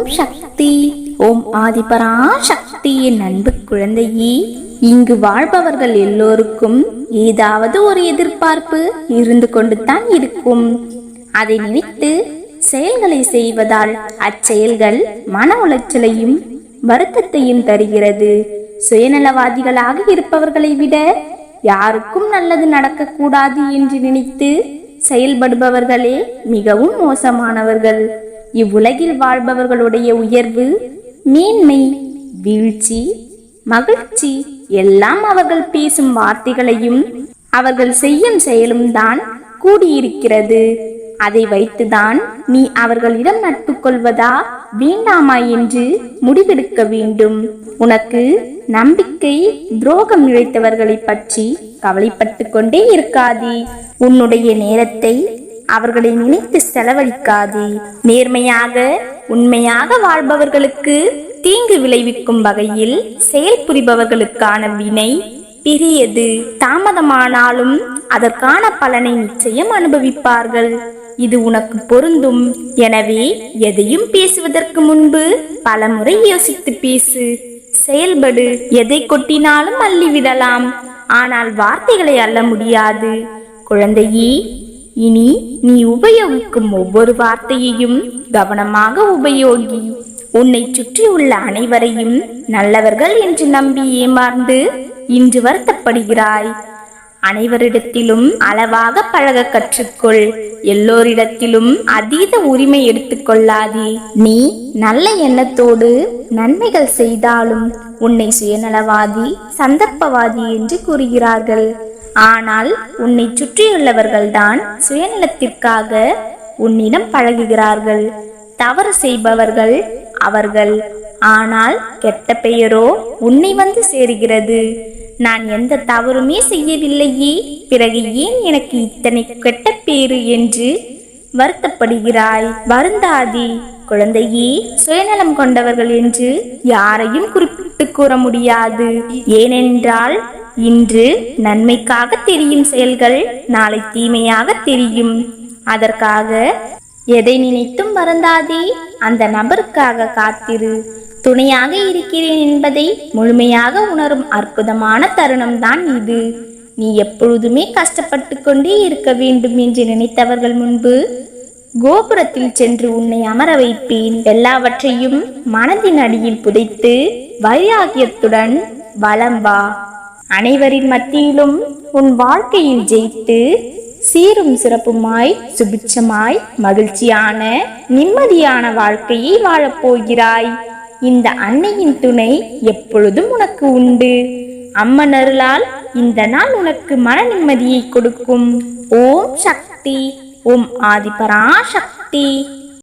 ஓம் சக்தி. ஓம் ஆதிபரா சக்தியின் அன்பு குழந்தையே இங்கு வாழ்பவர்கள் எல்லோருக்கும் ஏதாவது ஒரு எதிர்பார்ப்பு இருந்து கொண்டு தான் இருக்கும். அதை நினைத்து செயல்களை செய்வதால் அச்செயல்கள் மன உளைச்சலையும் வருத்தத்தையும் தருகிறது. சுயநலவாதிகளாக இருப்பவர்களை விட யாருக்கும் நல்லது நடக்கக்கூடாது என்று நினைத்து செயல்படுபவர்களே மிகவும் மோசமானவர்கள். இவ்வுலகில் வாழ்பவர்களுடைய உயர்வு மேன்மை வீழ்ச்சி மகிழ்ச்சி எல்லாம் அவர்கள் பேசும் வார்த்தைகளையும் அவர்கள் செய்யும் செயலும் தான் கூடியிருக்கிறது. அதை வைத்துதான் நீ அவர்களிடம் நட்பு கொள்வதா வேண்டாமா என்று முடிவெடுக்க வேண்டும். உனக்கு நம்பிக்கை துரோகம் இழைத்தவர்களை பற்றி கவலைப்பட்டு கொண்டே இருக்காதே. உன்னுடைய நேரத்தை அவர்களை நினைத்து செலவழிக்காதே. நேர்மையாக உண்மையாக வாழ்பவர்களுக்கு தீங்கு விளைவிக்கும் வகையில் செயல்புரிபவர்களுக்கான வினை பெரியது. தாமதமானாலும் அதற்கான பலனை நிச்சயம் அனுபவிப்பார்கள். இது உனக்கு பொருந்தும். எனவே எதையும் பேசுவதற்கு முன்பு பலமுறை யோசித்து பேசு. செயல்படு. எதை கொட்டினாலும் அள்ளிவிடலாம். ஆனால் வார்த்தைகளை அள்ள முடியாது. குழந்தையே இனி நீ உபயோகிக்கும் ஒவ்வொரு வார்த்தையையும் கவனமாக உபயோகி. உன்னை சுற்றியுள்ள அனைவரையும் நல்லவர்கள் என்று நம்பி ஏமாந்து இன்று வருத்தப்படுகிறாய். அனைவரிடத்திலும் அளவாக பழக கற்றுக்கொள். எல்லோரிடத்திலும் அதீத உரிமை எடுத்துக்கொள்ளாதே நீ நல்ல எண்ணத்தோடு நன்மைகள் செய்தாலும் உன்னை சுயநலவாதி சந்தர்ப்பவாதி என்று கூறுகிறார்கள். ஆனால் உன்னை சுற்றியுள்ளவர்கள்தான் சுயநலத்திற்காக உன்னிடம் பழகுகிறார்கள். தவறு செய்பவர்கள் அவர்கள். ஆனால் கெட்ட பெயரோ உன்னை வந்து சேருகிறது. நான் எந்த தவறுமே செய்யவில்லையே. பிறகு ஏன் எனக்கு இத்தனை கெட்ட பேரு என்று வருத்தப்படுகிறாய்? வருந்தாதி. குழந்தையே சுயநலம் கொண்டவர்கள் என்று யாரையும் குறிப்பிட்டு கூற முடியாது. ஏனென்றால் இன்று நன்மைக்காக தெரியும் செயல்கள் நாளை தீமையாக தெரியும். அதற்காக எதை நினைத்தும் வருந்தாதே அந்த நபருக்காக காத்திரு. துணையாக இருக்கிறேன் என்பதை முழுமையாக உணரும் அற்புதமான தருணம்தான் இது. நீ எப்பொழுதுமே கஷ்டப்பட்டு கொண்டே இருக்க வேண்டும் என்று நினைத்தவர்கள் முன்பு கோபுரத்தில் சென்று உன்னை அமர வைப்பேன். எல்லாவற்றையும் மனதின் அடியில் புதைத்து வைராகியத்துடன் வலம் வா. அனைவரின் மத்தியிலும் உன் வாழ்க்கையில் ஜெயித்து சீரும் சிறப்புமாய் சுபிட்சமாய் மகிழ்ச்சியான நிம்மதியான வாழ்க்கையை வாழப்போகிறாய் இந்த அன்னையின் துணை எப்பொழுதும் உனக்கு உண்டு. அம்மன் அருளால் இந்த நாள் உனக்கு மன நிம்மதியை கொடுக்கும். ஓம் சக்தி ஓம் ஆதிபரா சக்தி